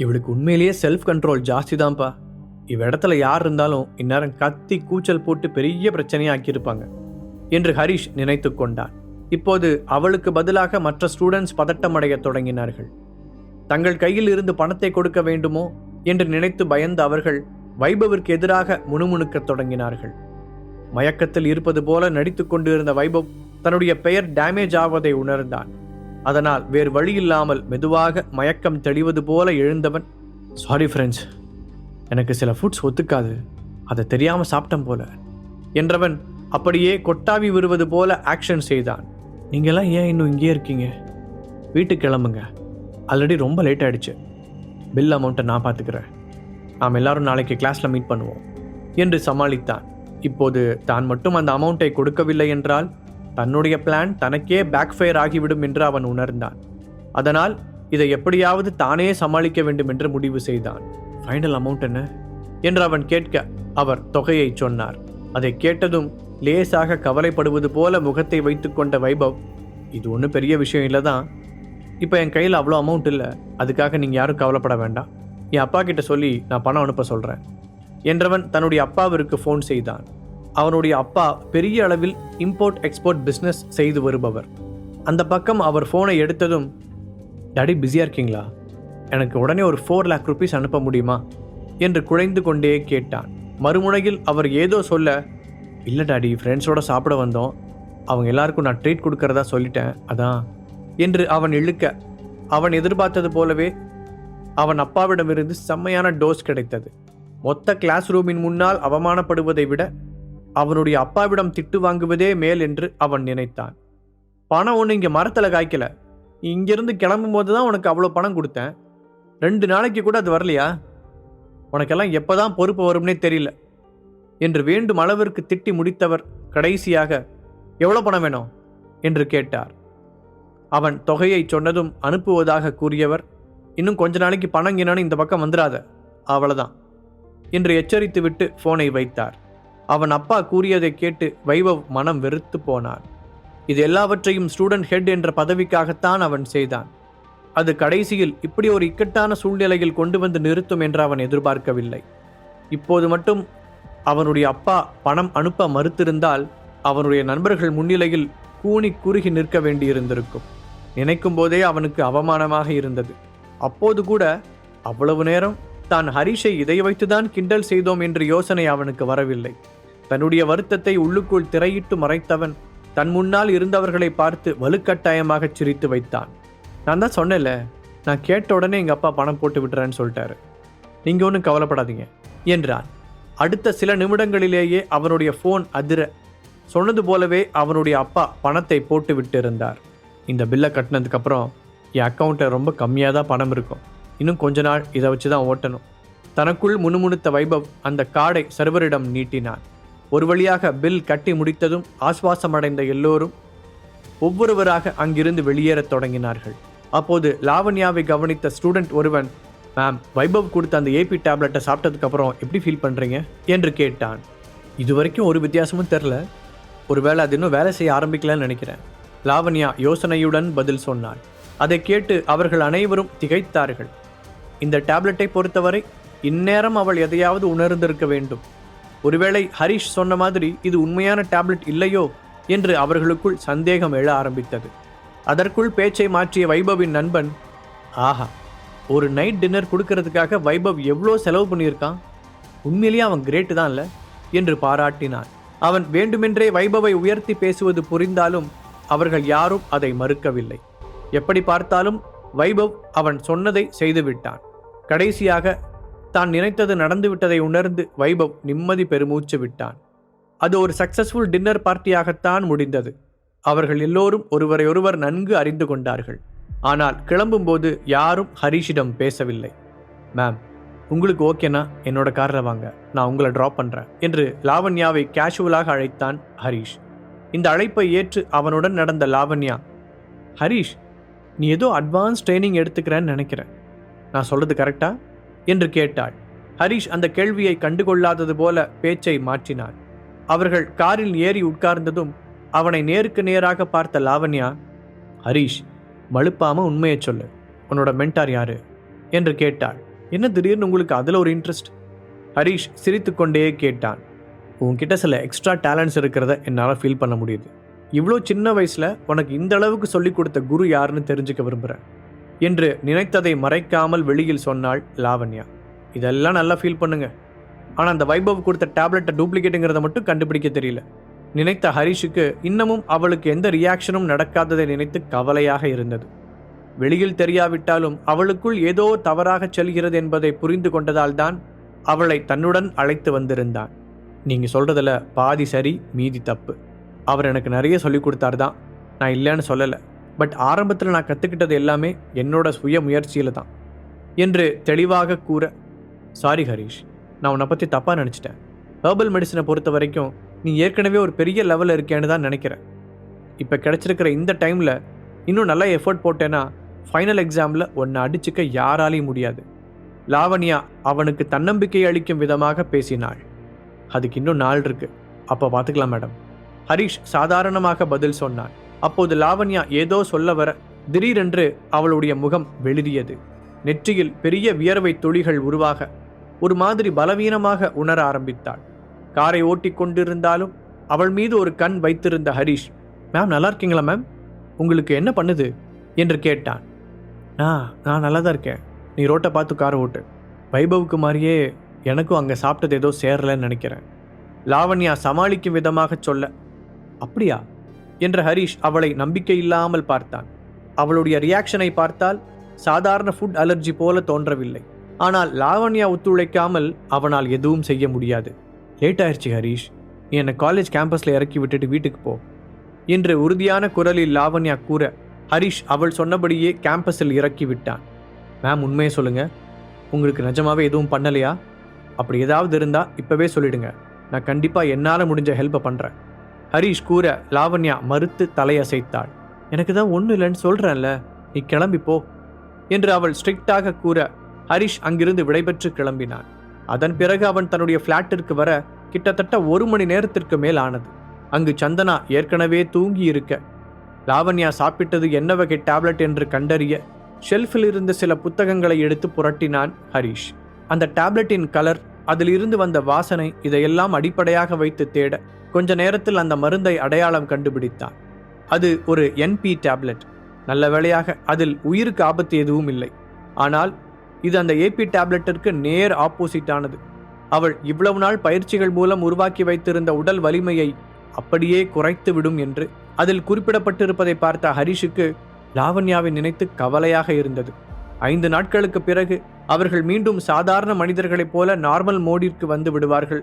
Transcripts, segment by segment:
இவளுக்கு உண்மையிலேயே self control ஜாஸ்தி தான்ப்பா இவ இடத்துல யார் இருந்தாலும் இந்நேரம் கத்தி கூச்சல் போட்டு பெரிய பிரச்சனையாக ஆக்கியிருப்பாங்க என்று ஹரிஷ் நினைத்து கொண்டான். இப்போது அவளுக்கு பதிலாக மற்ற ஸ்டூடெண்ட்ஸ் பதட்டமடைய தொடங்கினார்கள். தங்கள் கையில் இருந்து பணத்தை கொடுக்க வேண்டுமோ என்று நினைத்து பயந்த அவர்கள் வைபவிற்கு எதிராக முணுமுணுக்கத் தொடங்கினார்கள். மயக்கத்தில் இருப்பது போல நடித்துக் கொண்டிருந்த வைபவ் தன்னுடைய பெயர் டேமேஜ் ஆவதை உணர்ந்தான். அதனால் வேறு வழி இல்லாமல் மெதுவாக மயக்கம் தெளிவது போல எழுந்தவன் சாரி ஃப்ரெண்ட்ஸ் எனக்கு சில ஃபுட்ஸ் ஒத்துக்காது. அதை தெரியாமல் சாப்பிட்டேன் போல. என்றவன் அப்படியே கொட்டாவி விடுவது போல ஆக்ஷன் செய்தான். நீங்கள்லாம் ஏன் இன்னும் இங்கேயே இருக்கீங்க? வீட்டுக்கு கிளம்புங்க. ஆல்ரெடி ரொம்ப லேட் ஆகிடுச்சு பில் அமௌண்ட்டை நான் பார்த்துக்கிறேன். நாம் எல்லாரும் நாளைக்கு கிளாஸில் மீட் பண்ணுவோம் என்று சமாளித்தான். இப்போது தான் மட்டும் அந்த அமௌண்ட்டை கொடுக்கவில்லை என்றால் தன்னுடைய பிளான் தனக்கே பேக்ஃபயர் ஆகிவிடும் என்று அவன் உணர்ந்தான். அதனால் இதை எப்படியாவது தானே சமாளிக்க வேண்டும் என்று முடிவு செய்தான். ஃபைனல் அமௌண்ட் என்ன? என்று அவன் கேட்க அவர் தொகையை சொன்னார். அதை கேட்டதும் லேசாக கவலைப்படுவது போல முகத்தை வைத்துக்கொண்ட வைபவ் இது ஒன்றும் பெரிய விஷயம் இல்லை தான் இப்போ என் கையில் அவ்வளோ அமௌண்ட் இல்லை. அதுக்காக நீங்கள் யாரும் கவலைப்பட வேண்டாம். என் அப்பா கிட்ட சொல்லி நான் பணம் அனுப்ப சொல்கிறேன் என்றவன் தன்னுடைய அப்பாவிற்கு ஃபோன் செய்தான். அவனுடைய அப்பா பெரிய அளவில் இம்போர்ட் எக்ஸ்போர்ட் பிஸ்னஸ் செய்து வருபவர். அந்த பக்கம் அவர் ஃபோனை எடுத்ததும் டாடி பிஸியாக இருக்கீங்களா? எனக்கு உடனே ஒரு ஃபோர் லேக் ருபீஸ் அனுப்ப முடியுமா? என்று குழைந்து கொண்டே கேட்டான். மறுமுனையில் அவர் ஏதோ சொல்ல இல்லை டாடி ஃப்ரெண்ட்ஸோடு சாப்பிட வந்தோம். அவங்க எல்லாருக்கும் நான் ட்ரீட் கொடுக்கறதா சொல்லிட்டேன். அதான் என்று அவன் இழுக்க அவன் எதிர்பார்த்தது போலவே அவன் அப்பாவிடமிருந்து செம்மையான டோஸ் கிடைத்தது. மொத்த கிளாஸ் ரூமின் முன்னால் அவமானப்படுவதை விட அவனுடைய அப்பாவிடம் திட்டு வாங்குவதே மேல் என்று அவன் நினைத்தான். பணம் ஒன்று இங்கே மரத்தில் காய்க்கல. இங்கிருந்து கிளம்பும் போது தான் உனக்கு அவ்வளோ பணம் கொடுத்தேன். ரெண்டு நாளைக்கு கூட அது வரலையா? உனக்கெல்லாம் எப்போ தான் பொறுப்பு வரும்னே தெரியல. என்று வேண்டும் அளவிற்கு திட்டி முடித்தவர் கடைசியாக எவ்வளோ பணம் வேணும்? என்று கேட்டார். அவன் தொகையை சொன்னதும் அனுப்புவதாக கூறியவர் இன்னும் கொஞ்ச நாளைக்கு பணம் என்னன்னு இந்த பக்கம் வந்துடாத. அவ்வளோதான் என்று எச்சரித்துவிட்டு ஃபோனை வைத்தார். அவன் அப்பா கூறியதை கேட்டு வைபவ் மனம் வெறுத்து போனான். இது எல்லாவற்றையும் ஸ்டூடெண்ட் ஹெட் என்ற பதவிக்காகத்தான் அவன் செய்தான். அது கடைசியில் இப்படி ஒரு இக்கட்டான சூழ்நிலையில் கொண்டு வந்து நிறுத்தும் என்று அவன் எதிர்பார்க்கவில்லை. இப்போது மட்டும் அவனுடைய அப்பா பணம் அனுப்ப மறுத்திருந்தால் அவனுடைய நண்பர்கள் முன்னிலையில் கூணி குறுகி நிற்க வேண்டியிருந்திருக்கும். நினைக்கும் போதே அவனுக்கு அவமானமாக இருந்தது. அப்போது கூட அவ்வளவு நேரம் தான் ஹரிஷை இதை வைத்துதான் கிண்டல் செய்தோம் என்ற யோசனை அவனுக்கு வரவில்லை. தன்னுடைய வருத்தத்தை உள்ளுக்குள் திரையிட்டு மறைத்தவன் தன் முன்னால் இருந்தவர்களை பார்த்து வலுக்கட்டாயமாக சிரித்து வைத்தான். நான் தான் சொன்னேன்ல நான் கேட்ட உடனே எங்கள் அப்பா பணம் போட்டு விட்டுறேன்னு சொல்லிட்டாரு. நீங்கள் ஒன்றும் கவலைப்படாதீங்க என்றான். அடுத்த சில நிமிடங்களிலேயே அவனுடைய ஃபோன் அதிர சொன்னது போலவே அவனுடைய அப்பா பணத்தை போட்டு விட்டு இருந்தார் இந்த பில்லை கட்டினதுக்கப்புறம் என் அக்கௌண்ட்டில் ரொம்ப கம்மியாக தான் பணம் இருக்கும். இன்னும் கொஞ்ச நாள் இதை வச்சு தான் ஓட்டணும். தனக்குள் முணுமுணுத்த வைபவ் அந்த கார்டை சர்வரிடம் நீட்டினான். ஒரு வழியாக பில் கட்டி முடித்ததும் ஆஸ்வாசமடைந்த எல்லோரும் ஒவ்வொருவராக அங்கிருந்து வெளியேறத் தொடங்கினார்கள். அப்போது லாவண்யாவை கவனித்த ஸ்டூடெண்ட் ஒருவன் மேம் வைபவ் கொடுத்த அந்த ஏபி டேப்லெட்டை சாப்பிட்டதுக்கப்புறம் எப்படி ஃபீல் பண்ணுறீங்க என்று கேட்டான். இது வரைக்கும் ஒரு வித்தியாசமும் தெரில. ஒருவேளை அது இன்னும் வேலை செய்ய ஆரம்பிக்கலன்னு நினைக்கிறேன். லாவண்யா யோசனையுடன் பதில் சொன்னாள். அதை கேட்டு அவர்கள் அனைவரும் திகைத்தார்கள். இந்த டேப்லெட்டை பொறுத்தவரை இந்நேரம் அவள் எதையாவது உணர்ந்திருக்க வேண்டும். ஒருவேளை ஹரிஷ் சொன்ன மாதிரி இது உண்மையான டேப்லெட் இல்லையோ என்று அவர்களுக்குள் சந்தேகம் எழ ஆரம்பித்தது. அதற்குள் பேச்சை மாற்றிய வைபவின் நண்பன் ஆஹா ஒரு நைட் டின்னர் கொடுக்கறதுக்காக வைபவ் எவ்வளோ செலவு பண்ணியிருக்கான்? உண்மையிலேயே அவன் கிரேட்டு தான் இல்லை? என்று பாராட்டினான். அவன் வேண்டுமென்றே வைபவை உயர்த்தி பேசுவது புரிந்தாலும் அவர்கள் யாரும் அதை மறுக்கவில்லை. எப்படி பார்த்தாலும் வைபவ் அவன் சொன்னதை செய்துவிட்டான். கடைசியாக தான் நினைத்தது நடந்துவிட்டதை உணர்ந்து வைபவ் நிம்மதி பெருமூச்சு விட்டான். அது ஒரு சக்சஸ்ஃபுல் டின்னர் பார்ட்டியாகத்தான் முடிந்தது. அவர்கள் எல்லோரும் ஒருவரையொருவர் நன்கு அறிந்து கொண்டார்கள். ஆனால் கிளம்பும்போது யாரும் ஹரிஷிடம் பேசவில்லை. மேம் உங்களுக்கு ஓகேனா? என்னோட காரில் வாங்க. நான் உங்களை ட்ராப் பண்ணுறேன் என்று லாவண்யாவை கேஷுவலாக அழைத்தான் ஹரிஷ். இந்த அழைப்பை ஏற்று அவனுடன் நடந்த லாவண்யா ஹரிஷ் நீ ஏதோ அட்வான்ஸ் ட்ரைனிங் எடுத்துக்கிறேன்னு நினைக்கிறேன் நான் சொல்கிறது கரெக்டாக என்று கேட்டாள். ஹரிஷ் அந்த கேள்வியை கண்டுகொள்ளாதது போல பேச்சை மாற்றினான் அவர்கள் காரில் ஏறி உட்கார்ந்ததும் அவனை நேருக்கு நேராக பார்த்த லாவண்யா ஹரிஷ் மழுப்பாம உண்மையை சொல்லு. உன்னோட மென்டார் யாரு? என்று கேட்டாள். என்ன திடீர்னு உங்களுக்கு அதில் ஒரு இன்ட்ரெஸ்ட் ஹரீஷ் சிரித்துக்கொண்டே கேட்டான். உன்கிட்ட சில எக்ஸ்ட்ரா டேலண்ட்ஸ் இருக்கிறத என்னால் ஃபீல் பண்ண முடியுது. இவ்வளோ சின்ன வயசில் உனக்கு இந்த அளவுக்கு சொல்லிக் கொடுத்த குரு யாருன்னு தெரிஞ்சுக்க விரும்புகிறேன் என்று நினைத்ததை மறைக்காமல் வெளியில் சொன்னாள் லாவண்யா. இதெல்லாம் நல்லா ஃபீல் பண்ணுங்க. ஆனால் அந்த வைபவ் கொடுத்த டேப்லெட்டை டூப்ளிகேட்டுங்கிறத மட்டும் கண்டுபிடிக்க தெரியல. நினைத்த ஹரிஷுக்கு இன்னமும் அவளுக்கு எந்த ரியாக்ஷனும் நடக்காததை நினைத்து கவலையாக இருந்தது. வெளியில் தெரியாவிட்டாலும் அவளுக்குள் ஏதோ தவறாக செல்கிறது என்பதை புரிந்து கொண்டதால்தான் அவளை தன்னுடன் அழைத்து வந்திருந்தான். நீங்கள் சொல்கிறதில் பாதி சரி மீதி தப்பு. அவர் எனக்கு நிறைய சொல்லிக் கொடுத்தாரு தான் நான் இல்லைன்னு சொல்லலை. பட் ஆரம்பத்தில் நான் கற்றுக்கிட்டது எல்லாமே என்னோட சுய முயற்சியில் தான். என்று தெளிவாக கூற சாரி ஹரீஷ் நான் உன்னை பற்றி தப்பாக நினச்சிட்டேன். ஹெர்பல் மெடிசனை பொறுத்த வரைக்கும் நீ ஏற்கனவே ஒரு பெரிய லெவலில் இருக்கேன்னு தான் நினைக்கிறேன். இப்போ கிடச்சிருக்கிற இந்த டைமில் இன்னும் நல்லா எஃபர்ட் போட்டேன்னா ஃபைனல் எக்ஸாமில் உன்னை அடிச்சுக்க யாராலையும் முடியாது. லாவண்யா அவனுக்கு தன்னம்பிக்கை அளிக்கும் விதமாக பேசினாள். அதுக்கு இன்னும் நாள் இருக்கு. அப்போ பார்த்துக்கலாம் மேடம் ஹரிஷ் சாதாரணமாக பதில் சொன்னான். அப்போது லாவண்யா ஏதோ சொல்ல வர திடீரென்று அவளுடைய முகம் வெளிரியது நெற்றியில் பெரிய வியர்வை துளிகள் உருவாக ஒரு மாதிரி பலவீனமாக உணர ஆரம்பித்தாள். காரை ஓட்டி கொண்டிருந்தாலும் அவள் மீது ஒரு கண் வைத்திருந்த ஹரிஷ் மேம் நல்லா இருக்கீங்களா மேம்? உங்களுக்கு என்ன பண்ணுது? என்று கேட்டான். ஆ நான் நல்லா தான் இருக்கேன். நீ ரோட்டை பார்த்து காரை ஓட்டு. வைபவுக்கு மாதிரியே எனக்கும் அங்கே சாப்பிட்டது ஏதோ சேரலன்னு நினைக்கிறேன். லாவண்யா சமாளிக்கும் விதமாக சொல்ல அப்படியா? என்ற ஹரிஷ் அவளை நம்பிக்கை இல்லாமல் பார்த்தான். அவளுடைய ரியாக்ஷனை பார்த்தால் சாதாரண ஃபுட் அலர்ஜி போல தோன்றவில்லை. ஆனால் லாவண்யா ஒத்துழைக்காமல் அவனால் எதுவும் செய்ய முடியாது. லேட் ஆயிடுச்சு ஹரீஷ். நீ என்னை காலேஜ் கேம்பஸில் இறக்கி விட்டுட்டு வீட்டுக்கு போ. என்று உறுதியான குரலில் லாவண்யா கூற ஹரிஷ் அவள் சொன்னபடியே கேம்பஸில் இறக்கி விட்டான். மேம் உண்மையை சொல்லுங்க. உங்களுக்கு நிஜமாவே எதுவும் பண்ணலையா? அப்படி ஏதாவது இருந்தால் இப்போவே சொல்லிடுங்க. நான் கண்டிப்பாக என்னால் முடிஞ்ச ஹெல்ப்பை பண்ணுறேன் ஹரீஷ் கூற லாவண்யா மறுத்து தலையசைத்தாள். எனக்கு தான் ஒன்றும் இல்லைன்னு சொல்கிறேன்ல நீ கிளம்பி போ என்று அவள் ஸ்ட்ரிக்டாக கூற ஹரிஷ் அங்கிருந்து விடைபெற்று கிளம்பினான். அதன் பிறகு அவன் தன்னுடைய ஃப்ளாட்டிற்கு வர கிட்டத்தட்ட ஒரு மணி நேரத்திற்கு மேல் ஆனது. அங்கு சந்தனா ஏற்கனவே தூங்கி இருக்க லாவண்யா சாப்பிட்டது என்ன வகை டேப்லெட் என்று கண்டறிய ஷெல்ஃபில் இருந்த சில புத்தகங்களை எடுத்து புரட்டினான் ஹரீஷ். அந்த டேப்லெட்டின் கலர் அதில் இருந்து வந்த வாசனை இதையெல்லாம் அடிப்படையாக வைத்து தேட கொஞ்ச நேரத்தில் அந்த மருந்தை அடையாளம் கண்டுபிடித்தான். அது ஒரு என்பி டேப்லெட் நல்ல வேளையாக அதில் உயிருக்கு ஆபத்து எதுவும் இல்லை. ஆனால் இது அந்த ஏபி டேப்லெட்டிற்கு நேர் ஆப்போசிட்டானது அவள் இவ்வளவு நாள் பயிற்சிகள் மூலம் உருவாக்கி வைத்திருந்த உடல் வலிமையை அப்படியே குறைத்து விடும் என்று அதில் குறிப்பிடப்பட்டிருப்பதை பார்த்த ஹரிஷுக்கு லாவண்யாவை நினைத்து கவலையாக இருந்தது. ஐந்து நாட்களுக்கு பிறகு அவர்கள் மீண்டும் சாதாரண மனிதர்களைப் போல நார்மல் மோடிற்கு வந்து விடுவார்கள்.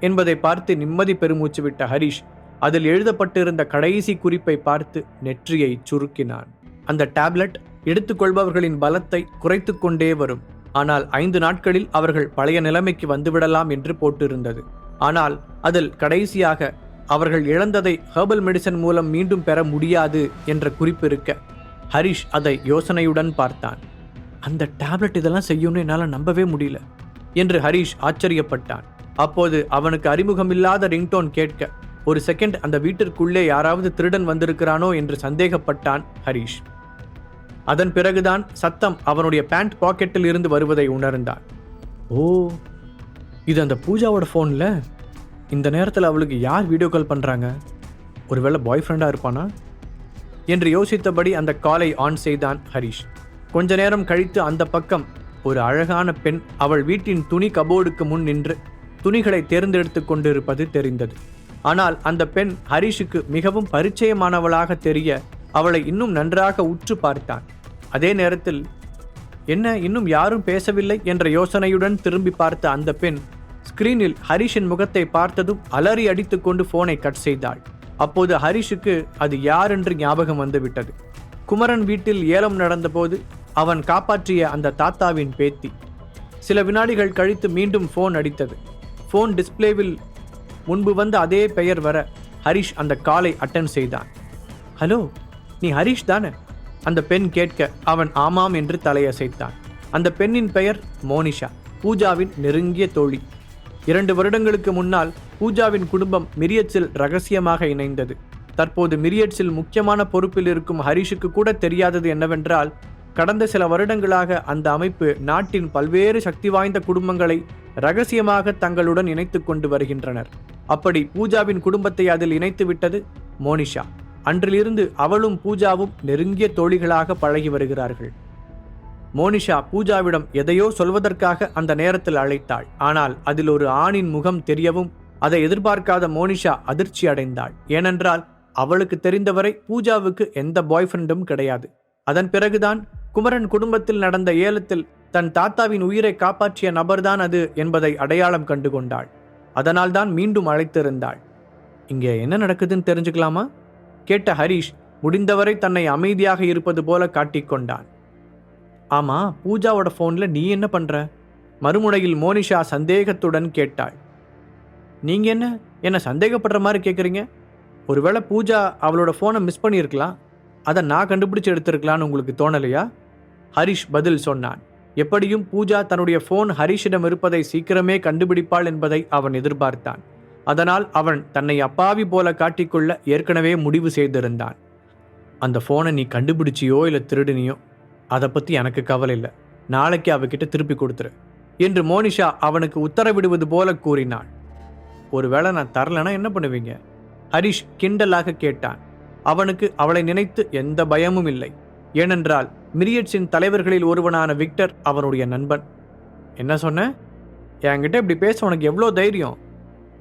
என்பதை பார்த்து நிம்மதி பெருமூச்சு விட்ட ஹரிஷ் அதில் எழுதப்பட்டிருந்த கடைசி குறிப்பை பார்த்து நெற்றியை சுருக்கினான். அந்த டேப்லெட் எடுத்துக்கொள்பவர்களின் பலத்தை குறைத்து கொண்டே வரும். ஆனால் ஐந்து நாட்களில் அவர்கள் பழைய நிலைமைக்கு வந்துவிடலாம் என்று போட்டிருந்தது. ஆனால் அதில் கடைசியாக அவர்கள் இழந்ததை ஹெர்பல் மெடிசன் மூலம் மீண்டும் பெற முடியாது என்ற குறிப்பு இருக்க ஹரிஷ் அதை யோசனையுடன் பார்த்தான். அந்த டேப்லெட் இதெல்லாம் செய்யும்னு என்னால் நம்பவே முடியல என்று ஹரிஷ் ஆச்சரியப்பட்டான். அப்போது அவனுக்கு அறிமுகமில்லாத ரிங்டோன் கேட்க ஒரு செகண்ட் அந்த வீட்டிற்குள்ளே யாராவது திருடன் வந்திருக்கிறானோ என்று சந்தேகப்பட்டான் ஹரிஷ். அதன் பிறகுதான் சத்தம் அவனுடைய பேண்ட் பாக்கெட்டில் இருந்து வருவதை உணர்ந்தான். ஓ இது அந்த பூஜாவோட ஃபோனில் இந்த நேரத்தில் அவளுக்கு யார் வீடியோ கால் பண்ணுறாங்க ஒருவேளை பாய் ஃப்ரெண்டாக இருப்பானா? என்று யோசித்தபடி அந்த காலை ஆன் செய்தான் ஹரிஷ். கொஞ்ச நேரம் கழித்து அந்த பக்கம் ஒரு அழகான பெண் அவள் வீட்டின் துணி கபோர்டுக்கு முன் நின்று துணிகளை தேர்ந்தெடுத்து கொண்டிருப்பது தெரிந்தது. ஆனால் அந்த பெண் ஹரிஷுக்கு மிகவும் பரிச்சயமானவளாக தெரிய அவளை இன்னும் நன்றாக உற்று பார்த்தான். அதே நேரத்தில் என்ன இன்னும் யாரும் பேசவில்லை? என்ற யோசனையுடன் திரும்பி பார்த்த அந்த பெண் ஸ்கிரீனில் ஹரிஷின் முகத்தை பார்த்ததும் அலறி அடித்துக்கொண்டு போனை கட் செய்தாள். அப்போது ஹரிஷுக்கு அது யார் என்று ஞாபகம் வந்துவிட்டது. குமரன் வீட்டில் ஏலம் நடந்தபோது அவன் காப்பாற்றிய அந்த தாத்தாவின் பேத்தி. சில வினாடிகள் கழித்து மீண்டும் ஃபோன் அடித்தது. ஃபோன் டிஸ்பிளேவில் முன்பு வந்த அதே பெயர் வர ஹரிஷ் அந்த காலை அட்டன் செய்தான். ஹலோ நீ ஹரிஷ் தானே? அந்த பெண் கேட்க அவன் ஆமாம் என்று தலையசைத்தான். அந்த பெண்ணின் பெயர் மோனிஷா பூஜாவின் நெருங்கிய தோழி. இரண்டு வருடங்களுக்கு முன்னால் பூஜாவின் குடும்பம் மிரியட்ஸில் ரகசியமாக இணைந்தது. தற்போது மிரியட்ஸில் முக்கியமான பொறுப்பில் இருக்கும் ஹரிஷுக்கு கூட தெரியாதது என்னவென்றால் கடந்த சில வருடங்களாக அந்த அமைப்பு நாட்டின் பல்வேறு சக்தி வாய்ந்த குடும்பங்களை ரகசியமாக தங்களுடன் இணைத்து கொண்டு வருகின்றனர். அப்படி பூஜாவின் குடும்பத்தை அதில் இணைத்து விட்டது மோனிஷா. அன்றிலிருந்து அவளும் பூஜாவும் நெருங்கிய தோழிகளாக பழகி வருகிறார்கள். மோனிஷா பூஜாவிடம் எதையோ சொல்வதற்காக அந்த நேரத்தில் அழைத்தாள். ஆனால் அதில் ஒரு ஆணின் முகம் தெரியவும் அதை எதிர்பார்க்காத மோனிஷா அதிர்ச்சி அடைந்தாள். ஏனென்றால் அவளுக்கு தெரிந்தவரை பூஜாவுக்கு எந்த பாய் ஃப்ரெண்டும் கிடையாது. அதன் பிறகுதான் குமரன் குடும்பத்தில் நடந்த ஏலத்தில் தன் தாத்தாவின் உயிரை காப்பாற்றிய நபர்தான் அது என்பதை அடையாளம் கண்டு கொண்டாள் அதனால்தான் மீண்டும் அழைத்திருந்தாள். இங்கே என்ன நடக்குதுன்னு தெரிஞ்சுக்கலாமா? கேட்ட ஹரிஷ் முடிந்தவரை தன்னை அமைதியாக இருப்பது போல காட்டிக்கொண்டான் ஆமா பூஜாவோட ஃபோனில் நீ என்ன பண்ற? மறுமுனையில் மோனிஷா சந்தேகத்துடன் கேட்டாள். நீங்க என்ன? என்ன சந்தேகப்படுற மாதிரி கேட்குறீங்க ஒருவேளை பூஜா அவளோட ஃபோனை மிஸ் பண்ணியிருக்கலாம். அதை நான் கண்டுபிடிச்சு எடுத்திருக்கலான்னு உங்களுக்கு தோணலையா? ஹரிஷ் பதில் சொன்னான். எப்படியும் பூஜா தன்னுடைய ஃபோன் ஹரிஷிடம் இருப்பதை சீக்கிரமே கண்டுபிடிப்பாள் என்பதை அவன் எதிர்பார்த்தான். அதனால் அவன் தன்னை அப்பாவி போல காட்டிக்கொள்ள ஏற்கனவே முடிவு செய்திருந்தான். அந்த ஃபோனை நீ கண்டுபிடிச்சியோ இல்லை திருடினியோ அதை பற்றி எனக்கு கவலை இல்லை. நாளைக்கு அவகிட்ட திருப்பி கொடுத்துரு என்று மோனிஷா அவனுக்கு உத்தரவிடுவது போல கூறினாள். ஒருவேளை நான் தரலனா என்ன பண்ணுவீங்க? ஹரிஷ் கிண்டலாக கேட்டான். அவனுக்கு அவளை நினைத்து எந்த பயமும் இல்லை. ஏனென்றால் மிரியட்ஸின் தலைவர்களில் ஒருவனான விக்டர் அவனுடைய நண்பன். என்ன சொன்ன? என்கிட்ட இப்படி பேச உனக்கு எவ்வளோ தைரியம்?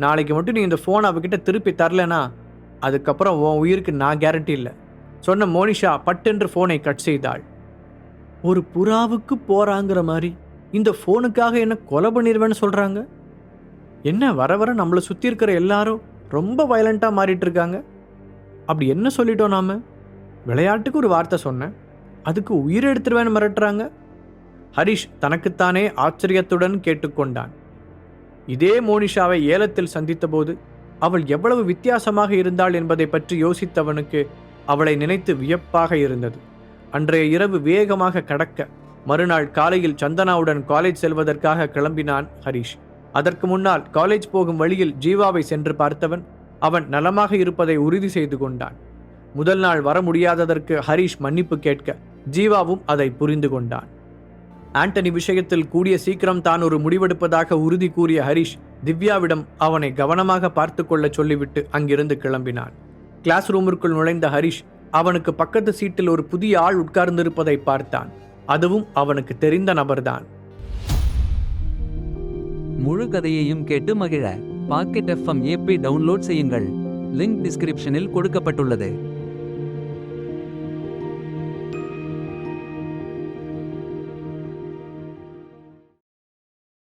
நாளைக்கு மட்டும் நீ இந்த ஃபோன் அவகிட்ட திருப்பி தரலனா அதுக்கப்புறம் உன் உயிருக்கு நான் கேரண்டி இல்லை. சொன்ன மோனிஷா பட்டென்று ஃபோனை கட் செய்தாள். ஒரு புறாவுக்கு போகிறாங்கிற மாதிரி இந்த ஃபோனுக்காக என்ன கொலை பண்ணிடுவேன்னு சொல்கிறாங்க என்ன வர வர நம்மளை சுற்றி இருக்கிற எல்லாரும் ரொம்ப வயலண்ட்டாக மாறிட்டு இருக்காங்க? அப்படி என்ன சொல்லிட்டோம் நாம? விளையாட்டுக்கு ஒரு வார்த்தை சொன்னேன். அதுக்கு உயிரை எடுத்துருவேன்னு மிரட்டுறாங்க? ஹரிஷ் தனக்குத்தானே ஆச்சரியத்துடன் கேட்டுக்கொண்டான். இதே மோனிஷாவை ஏலத்தில் சந்தித்தபோது அவள் எவ்வளவு வித்தியாசமாக இருந்தாள் என்பதை பற்றி யோசித்தவனுக்கு அவளை நினைத்து வியப்பாக இருந்தது. அன்றைய இரவு வேகமாக கடக்க மறுநாள் காலையில் சந்தனாவுடன் காலேஜ் செல்வதற்காக கிளம்பினான் ஹரிஷ். அதற்கு முன்னால் காலேஜ் போகும் வழியில் ஜீவாவை சென்று பார்த்தவன் அவன் நலமாக இருப்பதை உறுதி செய்து கொண்டான். முதல் நாள் வர முடியாததற்கு ஹரிஷ் மன்னிப்பு கேட்க ஜீவாவும் அதை புரிந்து கொண்டான். ஆண்டனி விஷயத்தில் கூடிய சீக்கிரம் தான் ஒரு முடிவெடுப்பதாக உறுதி கூறிய ஹரிஷ் திவ்யாவிடம் அவனை கவனமாக பார்த்து கொள்ள சொல்லிவிட்டு அங்கிருந்து கிளம்பினான். கிளாஸ் ரூமிற்குள் நுழைந்த ஹரிஷ் அவனுக்கு பக்கத்து சீட்டில் ஒரு புதிய ஆள் உட்கார்ந்திருப்பதை பார்த்தான். அதுவும் அவனுக்கு தெரிந்த நபர்தான். முழு கதையையும் கேட்டு மகிழ பாக்கெட் எஃப்எம் ஏபி டவுன்லோட் செய்யுங்கள். லிங்க் டிஸ்கிரிப்ஷனில் கொடுக்கப்பட்டுள்ளது.